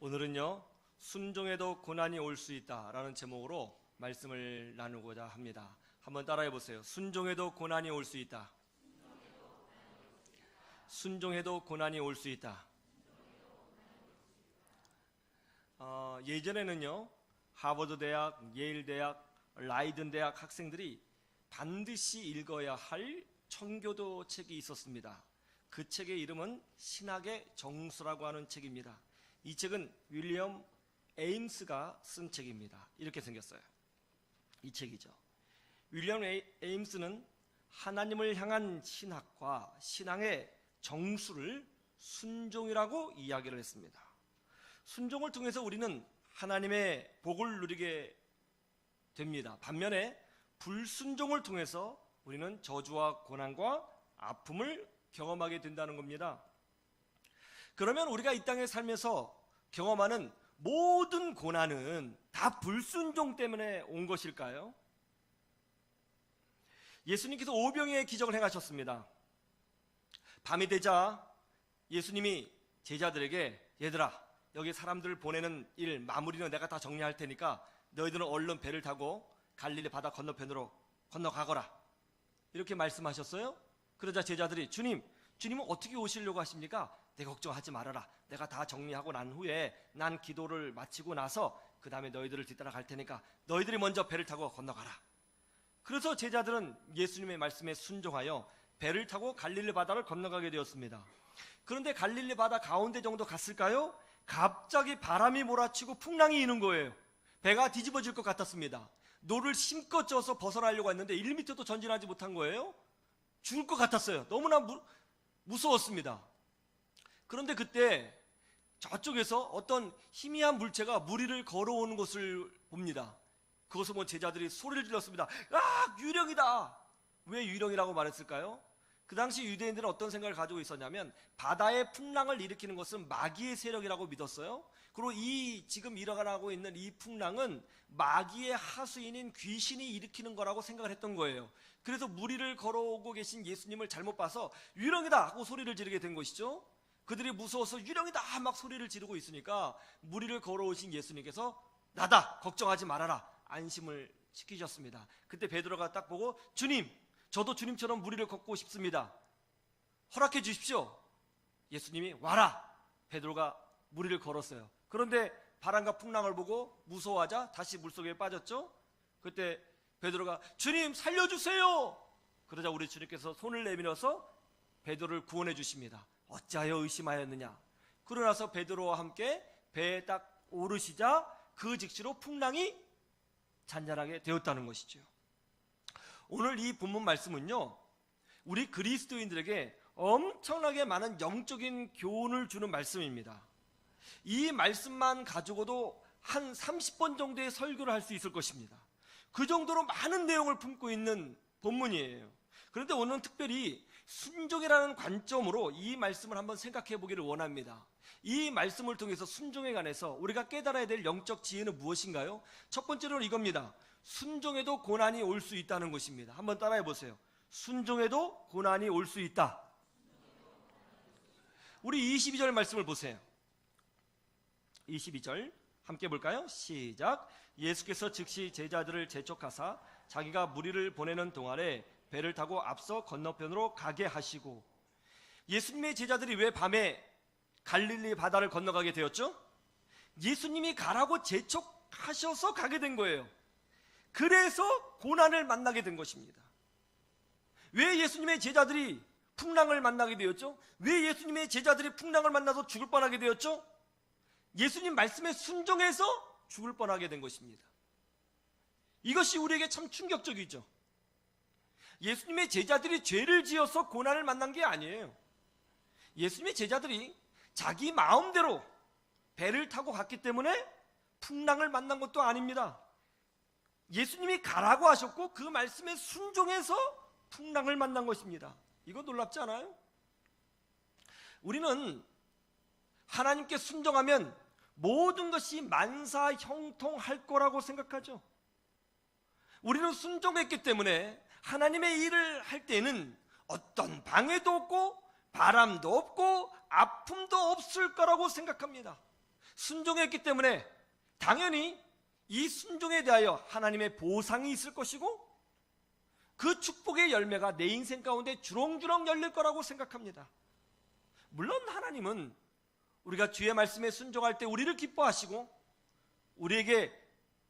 오늘은요, 순종에도 고난이 올 수 있다라는 제목으로 말씀을 나누고자 합니다. 한번 따라해 보세요. 순종에도 고난이 올 수 있다. 순종해도 고난이 올 수 있다. 어, 예전에는요, 하버드 대학, 예일 대학, 라이든 대학 학생들이 반드시 읽어야 할 청교도 책이 있었습니다. 그 책의 이름은 신학의 정수라고 하는 책입니다. 이 책은 윌리엄 에임스가 쓴 책입니다. 이렇게 생겼어요. 이 책이죠. 윌리엄 에임스는 하나님을 향한 신학과 신앙의 정수를 순종이라고 이야기를 했습니다. 순종을 통해서 우리는 하나님의 복을 누리게 됩니다. 반면에 불순종을 통해서 우리는 저주와 고난과 아픔을 경험하게 된다는 겁니다. 그러면 우리가 이 땅에 살면서 경험하는 모든 고난은 다 불순종 때문에 온 것일까요? 예수님께서 오병이의 기적을 행하셨습니다. 밤이 되자 예수님이 제자들에게 얘들아 여기 사람들을 보내는 일 마무리는 내가 다 정리할 테니까 너희들은 얼른 배를 타고 갈릴리 바다 건너편으로 건너가거라 이렇게 말씀하셨어요. 그러자 제자들이 주님 주님은 어떻게 오시려고 하십니까? 내 걱정하지 말아라. 내가 다 정리하고 난 후에 난 기도를 마치고 나서 그 다음에 너희들을 뒤따라 갈 테니까 너희들이 먼저 배를 타고 건너가라. 그래서 제자들은 예수님의 말씀에 순종하여 배를 타고 갈릴리 바다를 건너가게 되었습니다. 그런데 갈릴리 바다 가운데 정도 갔을까요? 갑자기 바람이 몰아치고 풍랑이 이는 거예요. 배가 뒤집어질 것 같았습니다. 노를 심껏 쪄서 벗어나려고 했는데 1미터도 전진하지 못한 거예요. 죽을 것 같았어요. 너무나 무, 무서웠습니다. 그런데 그때 저쪽에서 어떤 희미한 물체가 무리를 걸어오는 것을 봅니다. 그것을 본 제자들이 소리를 질렀습니다. 아, 유령이다! 왜 유령이라고 말했을까요? 그 당시 유대인들은 어떤 생각을 가지고 있었냐면 바다의 풍랑을 일으키는 것은 마귀의 세력이라고 믿었어요. 그리고 이 지금 일어나고 있는 이 풍랑은 마귀의 하수인인 귀신이 일으키는 거라고 생각을 했던 거예요. 그래서 무리를 걸어오고 계신 예수님을 잘못 봐서 유령이다 하고 소리를 지르게 된 것이죠. 그들이 무서워서 유령이다 막 소리를 지르고 있으니까 무리를 걸어오신 예수님께서 나다 걱정하지 말아라 안심을 시키셨습니다. 그때 베드로가 딱 보고 주님 저도 주님처럼 무리를 걷고 싶습니다. 허락해 주십시오. 예수님이 와라. 베드로가 무리를 걸었어요. 그런데 바람과 풍랑을 보고 무서워하자 다시 물속에 빠졌죠. 그때 베드로가 주님 살려주세요. 그러자 우리 주님께서 손을 내밀어서 베드로를 구원해 주십니다. 어찌하여 의심하였느냐? 그러나서 베드로와 함께 배에 딱 오르시자 그 즉시로 풍랑이 잔잔하게 되었다는 것이죠. 오늘 이 본문 말씀은요, 우리 그리스도인들에게 엄청나게 많은 영적인 교훈을 주는 말씀입니다. 이 말씀만 가지고도 한 30번 정도의 설교를 할 수 있을 것입니다. 그 정도로 많은 내용을 품고 있는 본문이에요. 그런데 오늘은 특별히 순종이라는 관점으로 이 말씀을 한번 생각해 보기를 원합니다. 이 말씀을 통해서 순종에 관해서 우리가 깨달아야 될 영적 지혜는 무엇인가요? 첫 번째로는 이겁니다. 순종에도 고난이 올 수 있다는 것입니다. 한번 따라해 보세요. 순종에도 고난이 올 수 있다. 우리 22절 말씀을 보세요. 22절 함께 볼까요? 시작. 예수께서 즉시 제자들을 재촉하사 자기가 무리를 보내는 동안에 배를 타고 앞서 건너편으로 가게 하시고 예수님의 제자들이 왜 밤에 갈릴리 바다를 건너가게 되었죠? 예수님이 가라고 재촉하셔서 가게 된 거예요. 그래서 고난을 만나게 된 것입니다. 왜 예수님의 제자들이 풍랑을 만나게 되었죠? 왜 예수님의 제자들이 풍랑을 만나서 죽을 뻔하게 되었죠? 예수님 말씀에 순종해서 죽을 뻔하게 된 것입니다. 이것이 우리에게 참 충격적이죠. 예수님의 제자들이 죄를 지어서 고난을 만난 게 아니에요. 예수님의 제자들이 자기 마음대로 배를 타고 갔기 때문에 풍랑을 만난 것도 아닙니다. 예수님이 가라고 하셨고 그 말씀에 순종해서 풍랑을 만난 것입니다. 이거 놀랍지 않아요? 우리는 하나님께 순종하면 모든 것이 만사 형통할 거라고 생각하죠. 우리는 순종했기 때문에 하나님의 일을 할 때는 어떤 방해도 없고 바람도 없고 아픔도 없을 거라고 생각합니다. 순종했기 때문에 당연히 이 순종에 대하여 하나님의 보상이 있을 것이고 그 축복의 열매가 내 인생 가운데 주렁주렁 열릴 거라고 생각합니다. 물론 하나님은 우리가 주의 말씀에 순종할 때 우리를 기뻐하시고 우리에게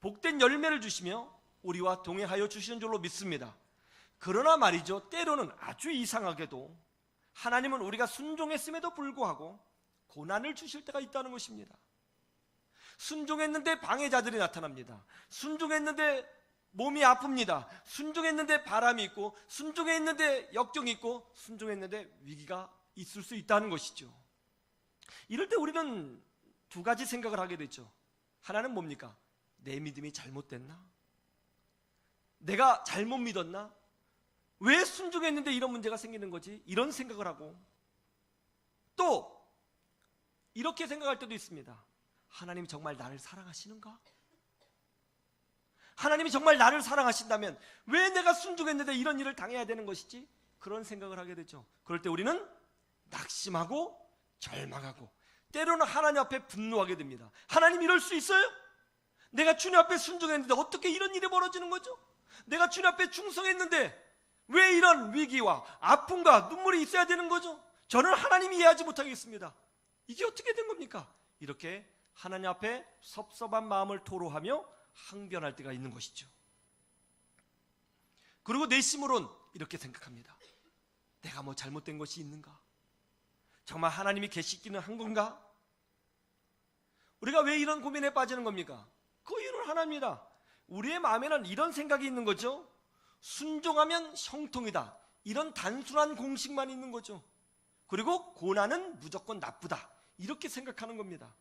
복된 열매를 주시며 우리와 동행하여 주시는 줄로 믿습니다. 그러나 말이죠. 때로는 아주 이상하게도 하나님은 우리가 순종했음에도 불구하고 고난을 주실 때가 있다는 것입니다. 순종했는데 방해자들이 나타납니다. 순종했는데 몸이 아픕니다. 순종했는데 바람이 있고, 순종했는데 역경이 있고, 순종했는데 위기가 있을 수 있다는 것이죠. 이럴 때 우리는 두 가지 생각을 하게 되죠. 하나는 뭡니까? 내 믿음이 잘못됐나? 내가 잘못 믿었나? 왜 순종했는데 이런 문제가 생기는 거지? 이런 생각을 하고 또 이렇게 생각할 때도 있습니다. 하나님 정말 나를 사랑하시는가? 하나님이 정말 나를 사랑하신다면 왜 내가 순종했는데 이런 일을 당해야 되는 것이지? 그런 생각을 하게 되죠. 그럴 때 우리는 낙심하고 절망하고 때로는 하나님 앞에 분노하게 됩니다. 하나님 이럴 수 있어요? 내가 주님 앞에 순종했는데 어떻게 이런 일이 벌어지는 거죠? 내가 주님 앞에 충성했는데 왜 이런 위기와 아픔과 눈물이 있어야 되는 거죠? 저는 하나님이 이해하지 못하겠습니다. 이게 어떻게 된 겁니까? 이렇게 하나님 앞에 섭섭한 마음을 토로하며 항변할 때가 있는 것이죠. 그리고 내심으론 이렇게 생각합니다. 내가 뭐 잘못된 것이 있는가? 정말 하나님이 계시기는 한 건가? 우리가 왜 이런 고민에 빠지는 겁니까? 그 이유는 하나입니다. 우리의 마음에는 이런 생각이 있는 거죠. 순종하면 형통이다. 이런 단순한 공식만 있는 거죠. 그리고 고난은 무조건 나쁘다. 이렇게 생각하는 겁니다.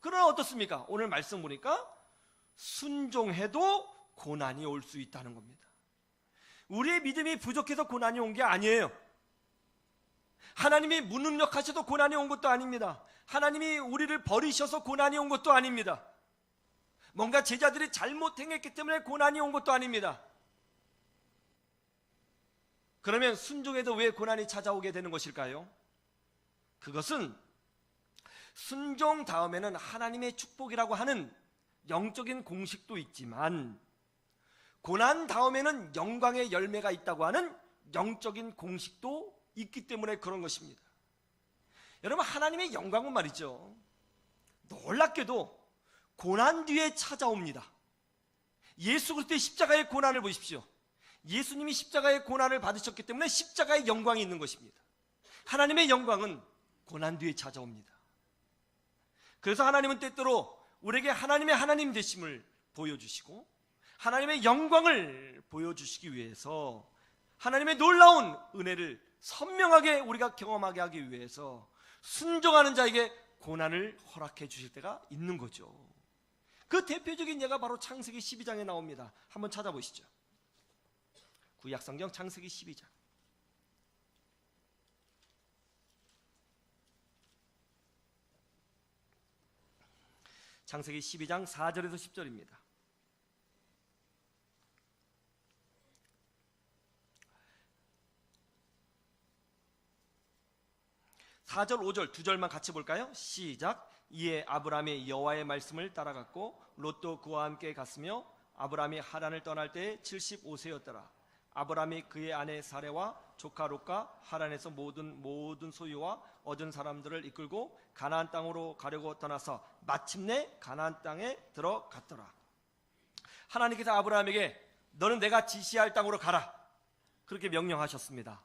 그러나 어떻습니까? 오늘 말씀 보니까 순종해도 고난이 올 수 있다는 겁니다. 우리의 믿음이 부족해서 고난이 온 게 아니에요. 하나님이 무능력하셔도 고난이 온 것도 아닙니다. 하나님이 우리를 버리셔서 고난이 온 것도 아닙니다. 뭔가 제자들이 잘못 행했기 때문에 고난이 온 것도 아닙니다. 그러면 순종해도 왜 고난이 찾아오게 되는 것일까요? 그것은 순종 다음에는 하나님의 축복이라고 하는 영적인 공식도 있지만 고난 다음에는 영광의 열매가 있다고 하는 영적인 공식도 있기 때문에 그런 것입니다. 여러분 하나님의 영광은 말이죠. 놀랍게도 고난 뒤에 찾아옵니다. 예수 그리스도의 십자가의 고난을 보십시오. 예수님이 십자가의 고난을 받으셨기 때문에 십자가의 영광이 있는 것입니다. 하나님의 영광은 고난 뒤에 찾아옵니다. 그래서 하나님은 때때로 우리에게 하나님의 하나님 되심을 보여주시고 하나님의 영광을 보여주시기 위해서 하나님의 놀라운 은혜를 선명하게 우리가 경험하게 하기 위해서 순종하는 자에게 고난을 허락해 주실 때가 있는 거죠. 그 대표적인 예가 바로 창세기 12장에 나옵니다. 한번 찾아보시죠. 구약 성경 창세기 12장. 창세기 12장 4절에서 10절입니다. 4절, 5절 두 절만 같이 볼까요? 시작. 이에 아브라함이 여호와의 말씀을 따라갔고 롯도 그와 함께 갔으며 아브라함이 하란을 떠날 때 75세였더라. 아브라함이 그의 아내 사레와 조카 롯과 하란에서 모든 모든 소유와 얻은 사람들을 이끌고 가나안 땅으로 가려고 떠나서 마침내 가나안 땅에 들어갔더라. 하나님께서 아브라함에게 너는 내가 지시할 땅으로 가라. 그렇게 명령하셨습니다.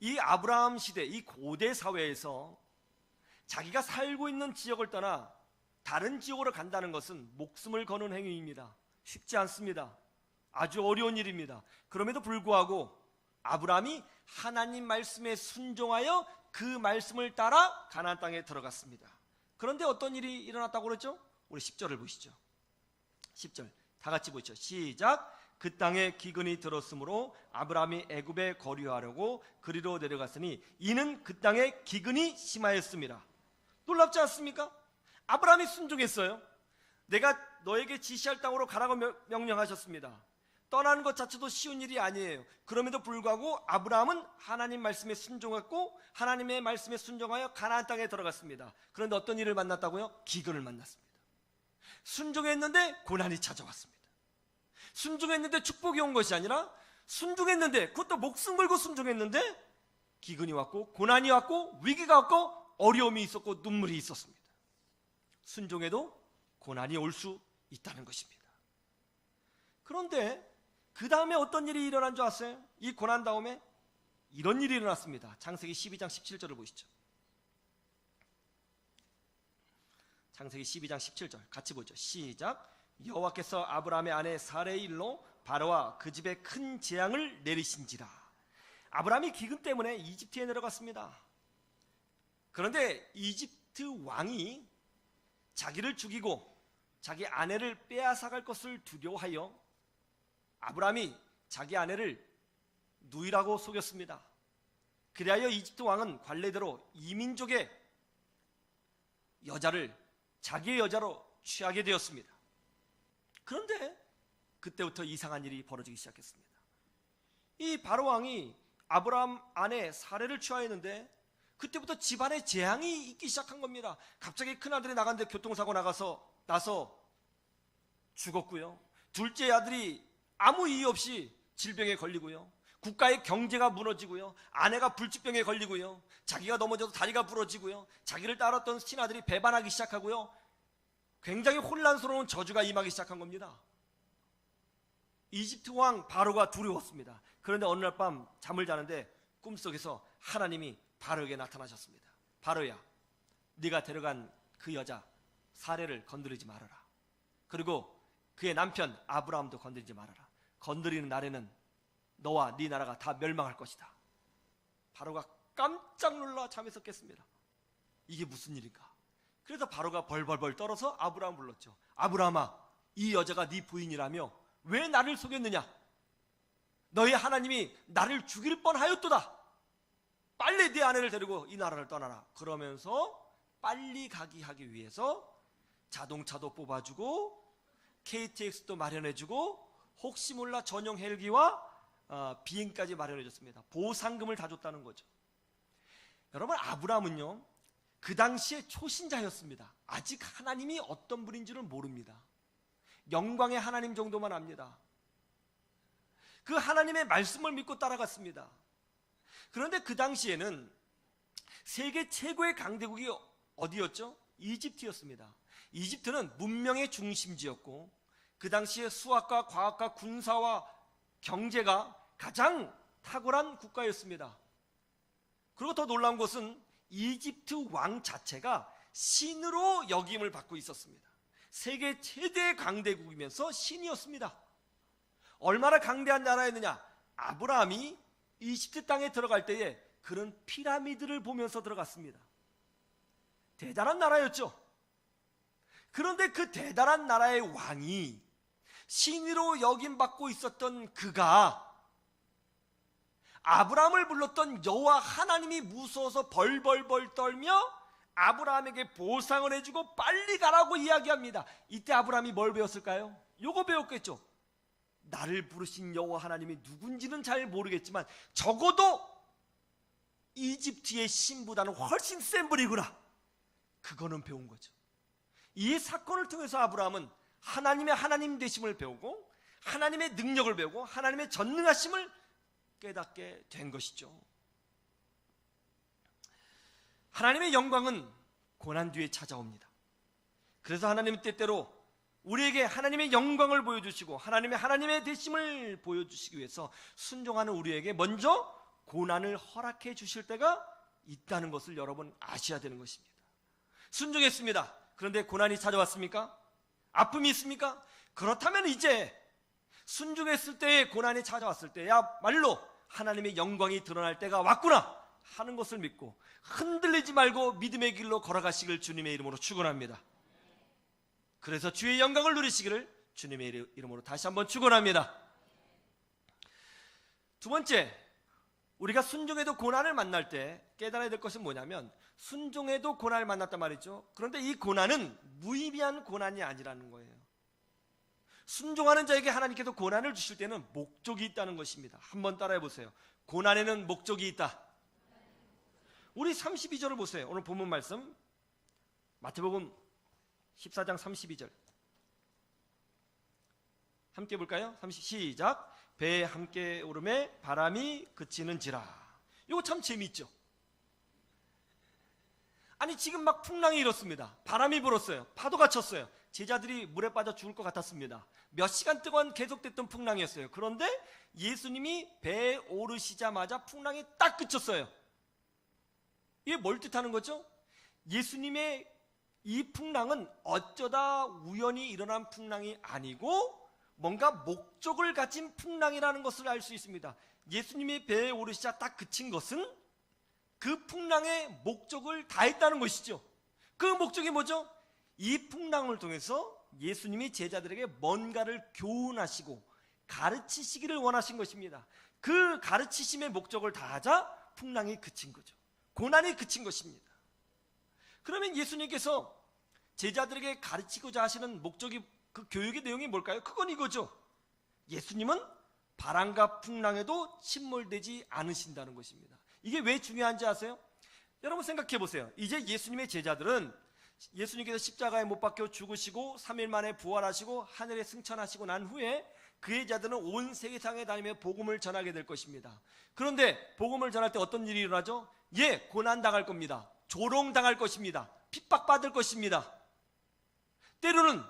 이 아브라함 시대, 이 고대 사회에서 자기가 살고 있는 지역을 떠나 다른 지역으로 간다는 것은 목숨을 거는 행위입니다. 쉽지 않습니다. 아주 어려운 일입니다. 그럼에도 불구하고 아브라함이 하나님 말씀에 순종하여 그 말씀을 따라 가나안 땅에 들어갔습니다. 그런데 어떤 일이 일어났다고 그랬죠? 우리 10절을 보시죠. 10절 다 같이 보시죠. 시작. 그 땅에 기근이 들었으므로 아브라함이 애굽에 거류하려고 그리로 내려갔으니 이는 그 땅에 기근이 심하였습니다. 놀랍지 않습니까? 아브라함이 순종했어요. 내가 너에게 지시할 땅으로 가라고 명령하셨습니다. 떠나는 것 자체도 쉬운 일이 아니에요. 그럼에도 불구하고 아브라함은 하나님 말씀에 순종했고 하나님의 말씀에 순종하여 가나안 땅에 들어갔습니다. 그런데 어떤 일을 만났다고요? 기근을 만났습니다. 순종했는데 고난이 찾아왔습니다. 순종했는데 축복이 온 것이 아니라 순종했는데 그것도 목숨 걸고 순종했는데 기근이 왔고 고난이 왔고 위기가 왔고 어려움이 있었고 눈물이 있었습니다. 순종해도 고난이 올 수 있다는 것입니다. 그런데 그 다음에 어떤 일이 일어난 줄 아세요? 이 고난 다음에 이런 일이 일어났습니다. 창세기 12장 17절을 보시죠. 창세기 12장 17절 같이 보죠. 시작. 여호와께서 아브라함의 아내 사레의 일로 바로와 그 집에 큰 재앙을 내리신지라. 아브라함이 기근 때문에 이집트에 내려갔습니다. 그런데 이집트 왕이 자기를 죽이고 자기 아내를 빼앗아갈 것을 두려워하여 아브라함이 자기 아내를 누이라고 속였습니다. 그리하여 이집트 왕은 관례대로 이민족의 여자를 자기의 여자로 취하게 되었습니다. 그런데 그때부터 이상한 일이 벌어지기 시작했습니다. 이 바로 왕이 아브라함 아내 사례를 취하였는데 그때부터 집안에 재앙이 있기 시작한 겁니다. 갑자기 큰아들이 나갔는데 교통사고 나가서 나서 죽었고요. 둘째 아들이 아무 이유 없이 질병에 걸리고요. 국가의 경제가 무너지고요. 아내가 불치병에 걸리고요. 자기가 넘어져서 다리가 부러지고요. 자기를 따랐던 신하들이 배반하기 시작하고요. 굉장히 혼란스러운 저주가 임하기 시작한 겁니다. 이집트 왕 바로가 두려웠습니다. 그런데 어느 날 밤 잠을 자는데 꿈속에서 하나님이 바로에게 나타나셨습니다. 바로야, 네가 데려간 그 여자 사례를 건드리지 말아라. 그리고 그의 남편 아브라함도 건드리지 말아라. 건드리는 날에는 너와 네 나라가 다 멸망할 것이다. 바로가 깜짝 놀라 잠에서 깼습니다. 이게 무슨 일인가? 그래서 바로가 벌벌벌 떨어서 아브라함 불렀죠. 아브라함아, 이 여자가 네 부인이라며 왜 나를 속였느냐? 너희 하나님이 나를 죽일 뻔하였도다. 빨리 네 아내를 데리고 이 나라를 떠나라. 그러면서 빨리 가기 하기 위해서 자동차도 뽑아주고 KTX도 마련해주고 혹시 몰라 전용 헬기와 어, 비행까지 마련해줬습니다. 보상금을 다 줬다는 거죠. 여러분 아브라함은요 그 당시에 초신자였습니다. 아직 하나님이 어떤 분인지는 모릅니다. 영광의 하나님 정도만 압니다. 그 하나님의 말씀을 믿고 따라갔습니다. 그런데 그 당시에는 세계 최고의 강대국이 어디였죠? 이집트였습니다. 이집트는 문명의 중심지였고 그 당시에 수학과 과학과 군사와 경제가 가장 탁월한 국가였습니다. 그리고 더 놀라운 것은 이집트 왕 자체가 신으로 역임을 받고 있었습니다. 세계 최대 강대국이면서 신이었습니다. 얼마나 강대한 나라였느냐? 아브라함이 이집트 땅에 들어갈 때에 그런 피라미드를 보면서 들어갔습니다. 대단한 나라였죠. 그런데 그 대단한 나라의 왕이 신으로 역임받고 있었던 그가 아브라함을 불렀던 여호와 하나님이 무서워서 벌벌벌 떨며 아브라함에게 보상을 해주고 빨리 가라고 이야기합니다. 이때 아브라함이 뭘 배웠을까요? 요거 배웠겠죠. 나를 부르신 여호와 하나님이 누군지는 잘 모르겠지만 적어도 이집트의 신보다는 훨씬 센 분이구나. 그거는 배운 거죠. 이 사건을 통해서 아브라함은 하나님의 하나님 되심을 배우고 하나님의 능력을 배우고 하나님의 전능하심을 깨닫게 된 것이죠. 하나님의 영광은 고난 뒤에 찾아옵니다. 그래서 하나님은 때때로 우리에게 하나님의 영광을 보여주시고 하나님의 하나님의 대심을 보여주시기 위해서 순종하는 우리에게 먼저 고난을 허락해 주실 때가 있다는 것을 여러분 아셔야 되는 것입니다. 순종했습니다. 그런데 고난이 찾아왔습니까? 아픔이 있습니까? 그렇다면 이제 순종했을 때의 고난이 찾아왔을 때야말로 하나님의 영광이 드러날 때가 왔구나 하는 것을 믿고 흔들리지 말고 믿음의 길로 걸어가시길 주님의 이름으로 축원합니다. 그래서 주의 영광을 누리시기를 주님의 이름으로 다시 한번 축원합니다. 두 번째, 우리가 순종에도 고난을 만날 때 깨달아야 될 것은 뭐냐면 순종에도 고난을 만났단 말이죠. 그런데 이 고난은 무의미한 고난이 아니라는 거예요. 순종하는 자에게 하나님께서 고난을 주실 때는 목적이 있다는 것입니다. 한번 따라해 보세요. 고난에는 목적이 있다. 우리 32절을 보세요. 오늘 본문 말씀 마태복음 14장 32절. 함께 볼까요? 30 시작. 배에 함께 오름에 바람이 그치는지라. 이거 참 재미있죠. 아니 지금 막 풍랑이 일었습니다. 바람이 불었어요. 파도가 쳤어요. 제자들이 물에 빠져 죽을 것 같았습니다. 몇 시간 동안 계속됐던 풍랑이었어요. 그런데 예수님이 배에 오르시자마자 풍랑이 딱 그쳤어요. 이게 뭘 뜻하는 거죠? 예수님의 이 풍랑은 어쩌다 우연히 일어난 풍랑이 아니고 뭔가 목적을 가진 풍랑이라는 것을 알 수 있습니다. 예수님이 배에 오르시자 딱 그친 것은 그 풍랑의 목적을 다했다는 것이죠. 그 목적이 뭐죠? 이 풍랑을 통해서 예수님이 제자들에게 뭔가를 교훈하시고 가르치시기를 원하신 것입니다. 그 가르치심의 목적을 다하자 풍랑이 그친 거죠. 고난이 그친 것입니다. 그러면 예수님께서 제자들에게 가르치고자 하시는 목적이 그 교육의 내용이 뭘까요? 그건 이거죠. 예수님은 바람과 풍랑에도 침몰되지 않으신다는 것입니다. 이게 왜 중요한지 아세요? 여러분 생각해 보세요. 이제 예수님의 제자들은 예수님께서 십자가에 못 박혀 죽으시고 3일 만에 부활하시고 하늘에 승천하시고 난 후에 그의 자들은 온 세계상에 다니며 복음을 전하게 될 것입니다. 그런데 복음을 전할 때 어떤 일이 일어나죠? 예, 고난 당할 겁니다. 조롱 당할 것입니다. 핍박받을 것입니다. 때로는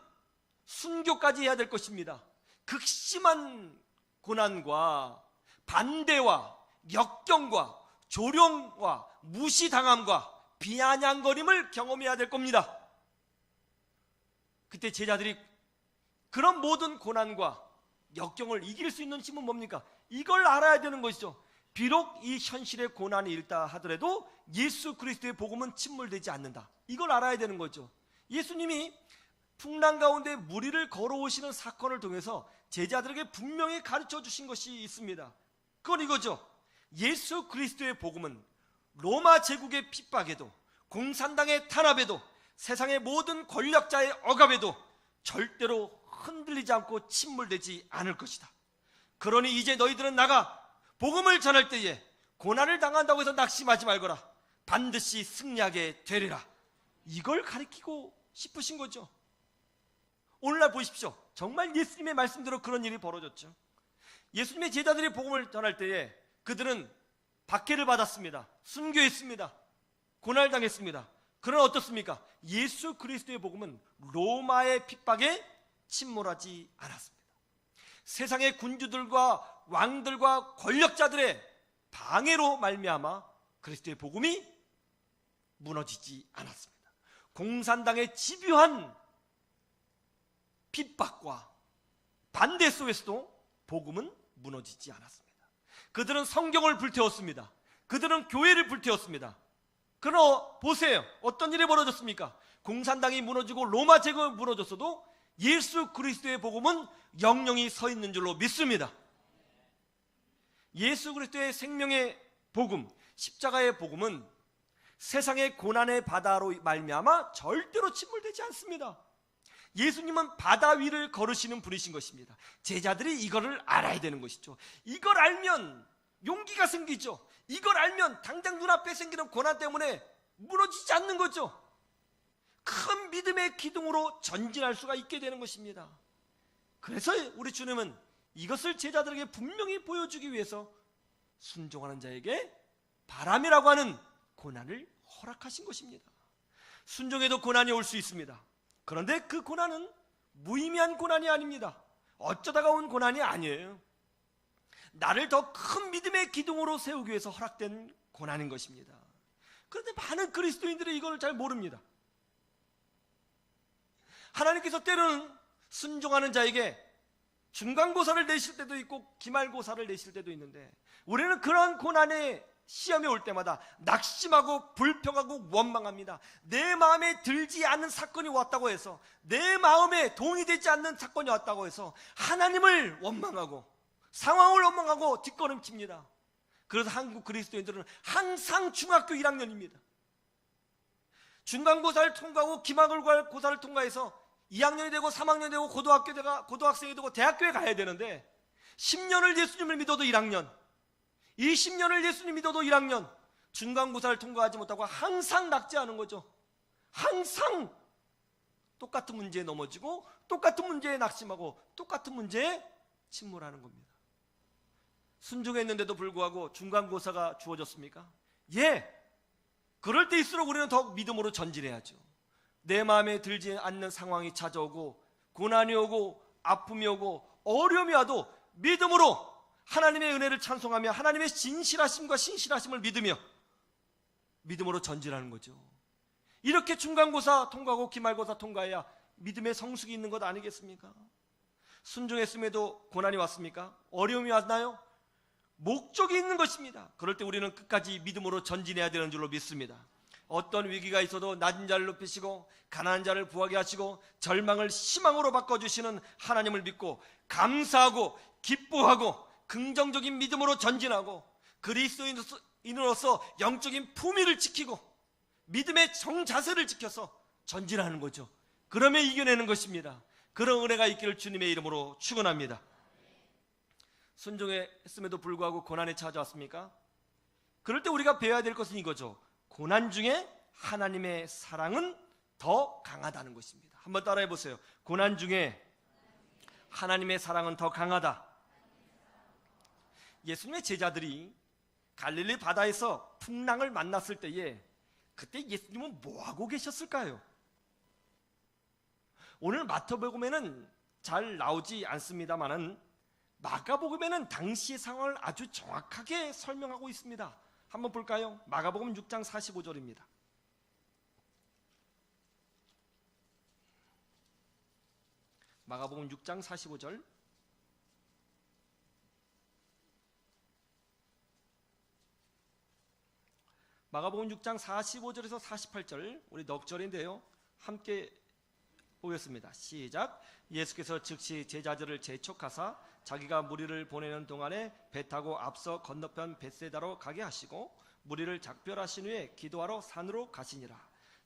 순교까지 해야 될 것입니다. 극심한 고난과 반대와 역경과 조롱과 무시당함과 비아냥거림을 경험해야 될 겁니다. 그때 제자들이 그런 모든 고난과 역경을 이길 수 있는 힘은 뭡니까? 이걸 알아야 되는 것이죠. 비록 이 현실의 고난이 일다 하더라도 예수 그리스도의 복음은 침몰되지 않는다. 이걸 알아야 되는 거죠. 예수님이 풍랑 가운데 무리를 걸어오시는 사건을 통해서 제자들에게 분명히 가르쳐 주신 것이 있습니다. 그건 이거죠. 예수 그리스도의 복음은 로마 제국의 핍박에도 공산당의 탄압에도 세상의 모든 권력자의 억압에도 절대로 흔들리지 않고 침몰되지 않을 것이다. 그러니 이제 너희들은 나가 복음을 전할 때에 고난을 당한다고 해서 낙심하지 말거라. 반드시 승리하게 되리라. 이걸 가리키고 싶으신 거죠. 오늘날 보십시오. 정말 예수님의 말씀대로 그런 일이 벌어졌죠. 예수님의 제자들이 복음을 전할 때에 그들은 박해를 받았습니다. 순교했습니다. 고난당했습니다. 그러나 어떻습니까? 예수 그리스도의 복음은 로마의 핍박에 침몰하지 않았습니다. 세상의 군주들과 왕들과 권력자들의 방해로 말미암아 그리스도의 복음이 무너지지 않았습니다. 공산당의 집요한 핍박과 반대 속에서도 복음은 무너지지 않았습니다. 그들은 성경을 불태웠습니다. 그들은 교회를 불태웠습니다. 그러나 보세요. 어떤 일이 벌어졌습니까? 공산당이 무너지고 로마 제국이 무너졌어도 예수 그리스도의 복음은 영영이 서 있는 줄로 믿습니다. 예수 그리스도의 생명의 복음, 십자가의 복음은 세상의 고난의 바다로 말미암아 절대로 침몰되지 않습니다. 예수님은 바다 위를 걸으시는 분이신 것입니다. 제자들이 이거를 알아야 되는 것이죠. 이걸 알면 용기가 생기죠. 이걸 알면 당장 눈앞에 생기는 고난 때문에 무너지지 않는 거죠. 큰 믿음의 기둥으로 전진할 수가 있게 되는 것입니다. 그래서 우리 주님은 이것을 제자들에게 분명히 보여주기 위해서 순종하는 자에게 바람이라고 하는 고난을 허락하신 것입니다. 순종에도 고난이 올 수 있습니다. 그런데 그 고난은 무의미한 고난이 아닙니다. 어쩌다가 온 고난이 아니에요. 나를 더 큰 믿음의 기둥으로 세우기 위해서 허락된 고난인 것입니다. 그런데 많은 그리스도인들이 이걸 잘 모릅니다. 하나님께서 때로는 순종하는 자에게 중간고사를 내실 때도 있고 기말고사를 내실 때도 있는데 우리는 그런 고난의 시험이 올 때마다 낙심하고 불평하고 원망합니다. 내 마음에 들지 않는 사건이 왔다고 해서 내 마음에 동의되지 않는 사건이 왔다고 해서 하나님을 원망하고 상황을 원망하고 뒷걸음칩니다. 그래서 한국 그리스도인들은 항상 중학교 1학년입니다. 중간고사를 통과하고 기말고사를 통과해서 2학년이 되고 3학년이 되고 고등학교 되가 고등학생이 되고 대학교에 가야 되는데 10년을 예수님을 믿어도 1학년 20년을 예수님 믿어도 1학년 중간고사를 통과하지 못하고 항상 낙제하는 거죠. 항상 똑같은 문제에 넘어지고 똑같은 문제에 낙심하고 똑같은 문제에 침몰하는 겁니다. 순종했는데도 불구하고 중간고사가 주어졌습니까? 예. 그럴 때일수록 우리는 더욱 믿음으로 전진해야죠. 내 마음에 들지 않는 상황이 찾아오고 고난이 오고 아픔이 오고 어려움이 와도 믿음으로 하나님의 은혜를 찬송하며 하나님의 진실하심과 신실하심을 믿으며 믿음으로 전진하는 거죠. 이렇게 중간고사 통과하고 기말고사 통과해야 믿음의 성숙이 있는 것 아니겠습니까? 순종했음에도 고난이 왔습니까? 어려움이 왔나요? 목적이 있는 것입니다. 그럴 때 우리는 끝까지 믿음으로 전진해야 되는 줄로 믿습니다. 어떤 위기가 있어도 낮은 자를 높이시고 가난한 자를 부하게 하시고 절망을 희망으로 바꿔주시는 하나님을 믿고 감사하고 기뻐하고 긍정적인 믿음으로 전진하고 그리스도인으로서 영적인 품위를 지키고 믿음의 정자세를 지켜서 전진하는 거죠. 그러면 이겨내는 것입니다. 그런 은혜가 있기를 주님의 이름으로 축원합니다. 순종했음에도 불구하고 고난이 찾아왔습니까? 그럴 때 우리가 배워야 될 것은 이거죠. 고난 중에 하나님의 사랑은 더 강하다는 것입니다. 한번 따라해 보세요. 고난 중에 하나님의 사랑은 더 강하다. 예수님의 제자들이 갈릴리 바다에서 풍랑을 만났을 때에 그때 예수님은 뭐 하고 계셨을까요? 오늘 마태복음에는 잘 나오지 않습니다만은 마가복음에는 당시의 상황을 아주 정확하게 설명하고 있습니다. 한번 볼까요? 마가복음 6장 45절입니다. 마가복음 6장 45절 마가복음 6장 45절에서 48절 우리 넉절인데요. 함께 보겠습니다. 시작. 예수께서 즉시 제자들을 재촉하사 자기가 무리를 보내는 동안에 배 타고 앞서 건너편 벳세다로 가게 하시고 무리를 작별하신 후에 기도하러 산으로 가시니라.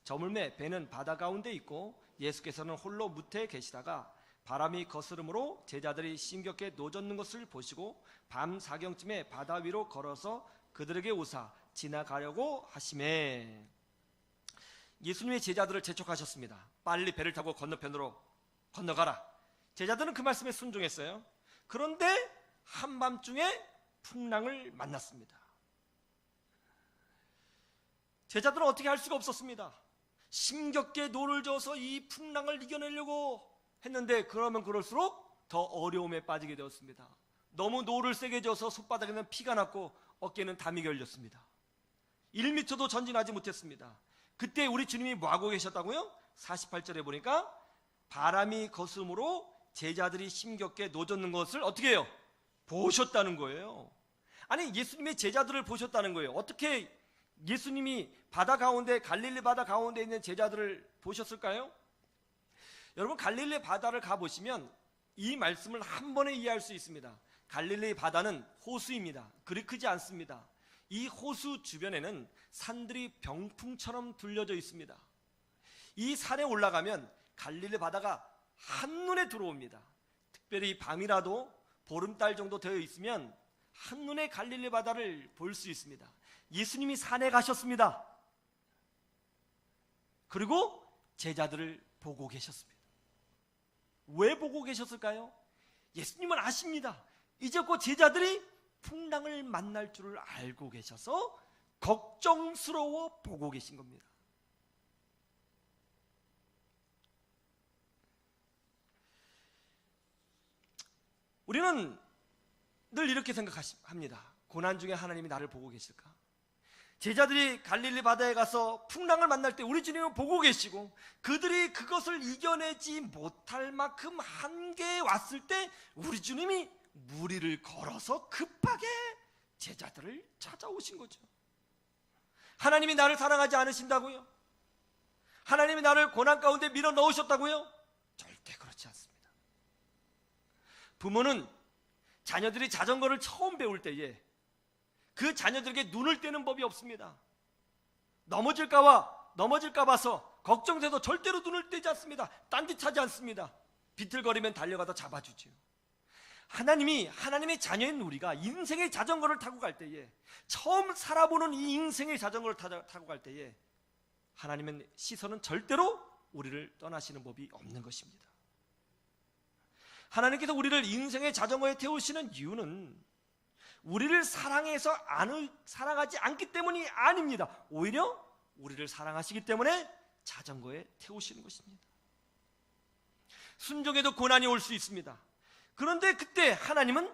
저물매 배는 바다 가운데 있고 예수께서는 홀로 무태에 계시다가 바람이 거스름으로 제자들이 심겹게 노젓는 것을 보시고 밤 사경쯤에 바다 위로 걸어서 그들에게 오사 지나가려고 하심에 예수님의 제자들을 재촉하셨습니다. 빨리 배를 타고 건너편으로 건너가라. 제자들은 그 말씀에 순종했어요. 그런데 한밤중에 풍랑을 만났습니다. 제자들은 어떻게 할 수가 없었습니다. 심겹게 노를 져서 이 풍랑을 이겨내려고 했는데 그러면 그럴수록 더 어려움에 빠지게 되었습니다. 너무 노를 세게 져서 손바닥에는 피가 났고 어깨는 담이 걸렸습니다. 1미터도 전진하지 못했습니다. 그때 우리 주님이 뭐하고 계셨다고요? 48절에 보니까 바람이 거스므로 제자들이 심겹게 노젓는 것을 어떻게 해요? 보셨다는 거예요. 아니 예수님의 제자들을 보셨다는 거예요. 어떻게 예수님이 바다 가운데 갈릴리 바다 가운데 있는 제자들을 보셨을까요? 여러분 갈릴리 바다를 가 보시면 이 말씀을 한 번에 이해할 수 있습니다. 갈릴리 바다는 호수입니다. 그리 크지 않습니다. 이 호수 주변에는 산들이 병풍처럼 둘려져 있습니다. 이 산에 올라가면 갈릴리 바다가 한눈에 들어옵니다. 특별히 밤이라도 보름달 정도 되어 있으면 한눈에 갈릴리 바다를 볼 수 있습니다. 예수님이 산에 가셨습니다. 그리고 제자들을 보고 계셨습니다. 왜 보고 계셨을까요? 예수님은 아십니다. 이제 곧 제자들이 풍랑을 만날 줄을 알고 계셔서 걱정스러워 보고 계신 겁니다. 우리는 늘 이렇게 생각합니다. 고난 중에 하나님이 나를 보고 계실까? 제자들이 갈릴리 바다에 가서 풍랑을 만날 때 우리 주님은 보고 계시고 그들이 그것을 이겨내지 못할 만큼 한계에 왔을 때 우리 주님이 무리를 걸어서 급하게 제자들을 찾아오신 거죠. 하나님이 나를 사랑하지 않으신다고요? 하나님이 나를 고난 가운데 밀어 넣으셨다고요? 절대 그렇지 않습니다. 부모는 자녀들이 자전거를 처음 배울 때에 그 자녀들에게 눈을 떼는 법이 없습니다. 넘어질까봐, 넘어질까 봐서 걱정돼도 절대로 눈을 떼지 않습니다. 딴짓하지 않습니다. 비틀거리면 달려가다 잡아주지요. 하나님이 하나님의 자녀인 우리가 인생의 자전거를 타고 갈 때에 처음 살아보는 이 인생의 자전거를 타- 타고 갈 때에 하나님은 시선은 절대로 우리를 떠나시는 법이 없는 것입니다. 하나님께서 우리를 인생의 자전거에 태우시는 이유는 우리를 사랑해서 안, 사랑하지 않기 때문이 아닙니다. 오히려 우리를 사랑하시기 때문에 자전거에 태우시는 것입니다. 순종에도 고난이 올 수 있습니다. 그런데 그때 하나님은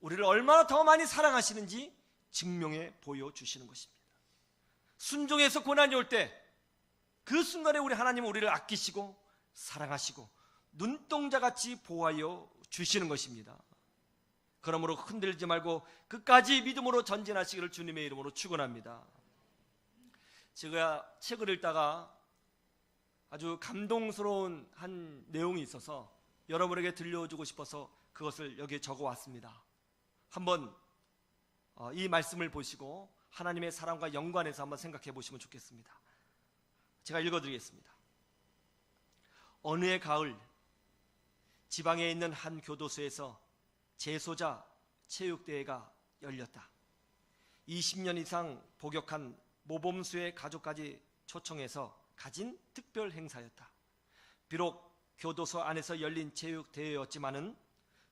우리를 얼마나 더 많이 사랑하시는지 증명해 보여주시는 것입니다. 순종에서 고난이 올 때 그 순간에 우리 하나님은 우리를 아끼시고 사랑하시고 눈동자같이 보호하여 주시는 것입니다. 그러므로 흔들지 말고 끝까지 믿음으로 전진하시기를 주님의 이름으로 축원합니다. 제가 책을 읽다가 아주 감동스러운 한 내용이 있어서 여러분에게 들려주고 싶어서 그것을 여기에 적어 왔습니다. 한번 어, 이 말씀을 보시고 하나님의 사랑과 연관해서 한번 생각해 보시면 좋겠습니다. 제가 읽어 드리겠습니다. 어느 해 가을 지방에 있는 한 교도소에서 재소자 체육대회가 열렸다. 20년 이상 복역한 모범수의 가족까지 초청해서 가진 특별 행사였다. 비록 교도소 안에서 열린 체육대회였지만은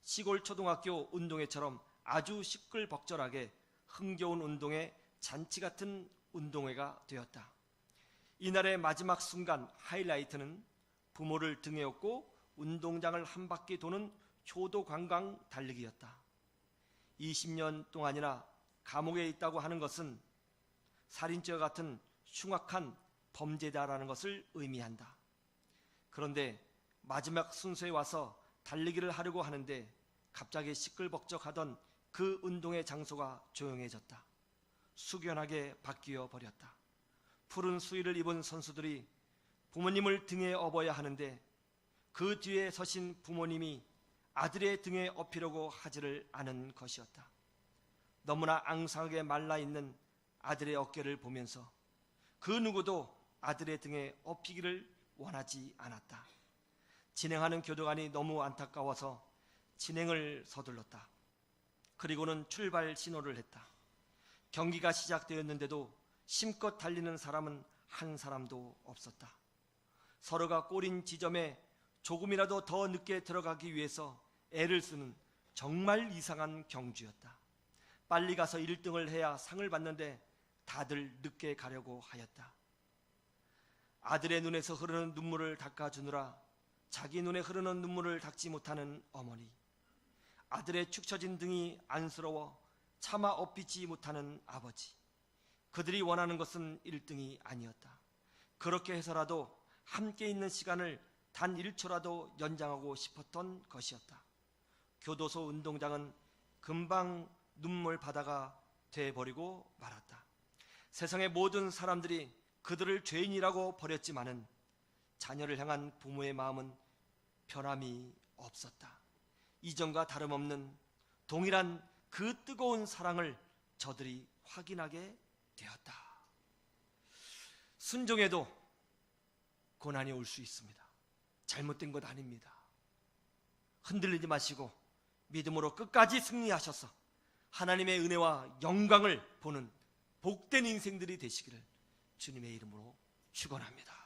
시골 초등학교 운동회처럼 아주 시끌벅적하게 흥겨운 운동회 잔치 같은 운동회가 되었다. 이날의 마지막 순간 하이라이트는 부모를 등에 업고 운동장을 한 바퀴 도는 효도 관광 달리기였다. 20년 동안이나 감옥에 있다고 하는 것은 살인죄와 같은 흉악한 범죄다라는 것을 의미한다. 그런데 마지막 순서에 와서 달리기를 하려고 하는데 갑자기 시끌벅적하던 그 운동의 장소가 조용해졌다. 숙연하게 바뀌어 버렸다. 푸른 수의를 입은 선수들이 부모님을 등에 업어야 하는데 그 뒤에 서신 부모님이 아들의 등에 업히려고 하지를 않은 것이었다. 너무나 앙상하게 말라 있는 아들의 어깨를 보면서 그 누구도 아들의 등에 업히기를 원하지 않았다. 진행하는 교도관이 너무 안타까워서 진행을 서둘렀다. 그리고는 출발 신호를 했다. 경기가 시작되었는데도 심껏 달리는 사람은 한 사람도 없었다. 서로가 꼬린 지점에 조금이라도 더 늦게 들어가기 위해서 애를 쓰는 정말 이상한 경주였다. 빨리 가서 1등을 해야 상을 받는데 다들 늦게 가려고 하였다. 아들의 눈에서 흐르는 눈물을 닦아주느라 자기 눈에 흐르는 눈물을 닦지 못하는 어머니. 아들의 축 처진 등이 안쓰러워 차마 업히지 못하는 아버지. 그들이 원하는 것은 1등이 아니었다. 그렇게 해서라도 함께 있는 시간을 단 1초라도 연장하고 싶었던 것이었다. 교도소 운동장은 금방 눈물 바다가 돼버리고 말았다. 세상의 모든 사람들이 그들을 죄인이라고 버렸지만은 자녀를 향한 부모의 마음은 변함이 없었다. 이전과 다름없는 동일한 그 뜨거운 사랑을 저들이 확인하게 되었다. 순종에도 고난이 올 수 있습니다. 잘못된 것 아닙니다. 흔들리지 마시고 믿음으로 끝까지 승리하셔서 하나님의 은혜와 영광을 보는 복된 인생들이 되시기를 주님의 이름으로 축원합니다.